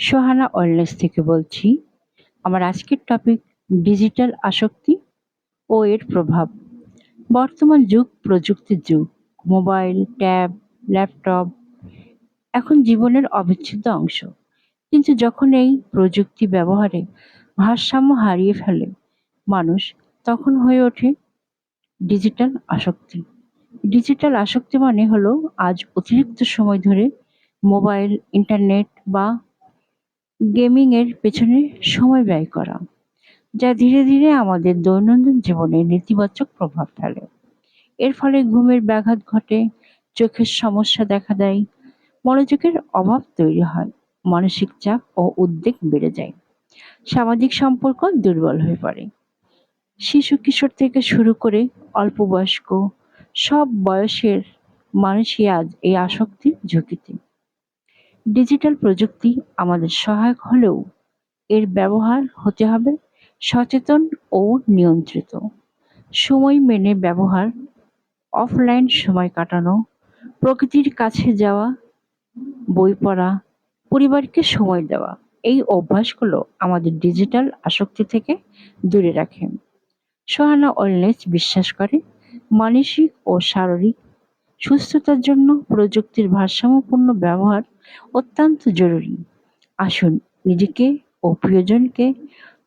Sohana wellness থেকে বলছি, আমার আজকের টপিক ডিজিটাল আসক্তি ও এর প্রভাব। বর্তমান যুগ, প্রযুক্তির যুগ মোবাইল ট্যাব ল্যাপটপ এখন জীবনের অবিচ্ছেদ্য অংশ। কিন্তু যখন এই প্রযুক্তি ব্যবহারে ভারসাম্য হারিয়ে ফেলে মানুষ, তখন হয়ে ওঠে ডিজিটাল আসক্তি। ডিজিটাল আসক্তি মানে হলো আজ অতিরিক্ত সময় ধরে মোবাইল ইন্টারনেট বা গেমিংয়ের পেছনে সময় ব্যয় করা, যা ধীরে ধীরে আমাদের দৈনন্দিন জীবনে নেতিবাচক প্রভাব ফেলে। এর ফলে ঘুমের ব্যাঘাত ঘটে, চোখের সমস্যা দেখা দেয়, মনোযোগের অভাব তৈরি হয়, মানসিক চাপ ও উদ্বেগ বেড়ে যায়, সামাজিক সম্পর্ক দুর্বল হয়ে পড়ে। শিশু কিশোর থেকে শুরু করে অল্প বয়স্ক সব বয়সের মানুষই আজ এই আসক্তির ঝুঁকিতে। ডিজিটাল প্রযুক্তি আমাদের সহায়ক হলেও এর ব্যবহার হতে হবে সচেতন ও নিয়ন্ত্রিত। সময় মেনে ব্যবহার, অফলাইন সময় কাটানো, প্রকৃতির কাছে যাওয়া, বই পড়া, পরিবারকে সময় দেওয়া, এই অভ্যাসগুলো আমাদের ডিজিটাল আসক্তি থেকে দূরে রাখে। সোহানা ওয়েলনেস বিশ্বাস করে, মানসিক ও শারীরিক সুস্থতার জন্য প্রযুক্তির ভারসাম্যপূর্ণ ব্যবহার অত্যন্ত জরুরি। আসুন নিজেকে ও প্রিয়জনকে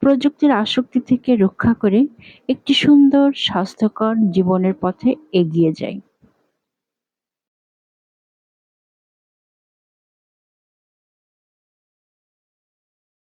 প্রযুক্তির আসক্তি থেকে রক্ষা করে একটি সুন্দর, স্বাস্থ্যকর জীবনের পথে এগিয়ে যাই।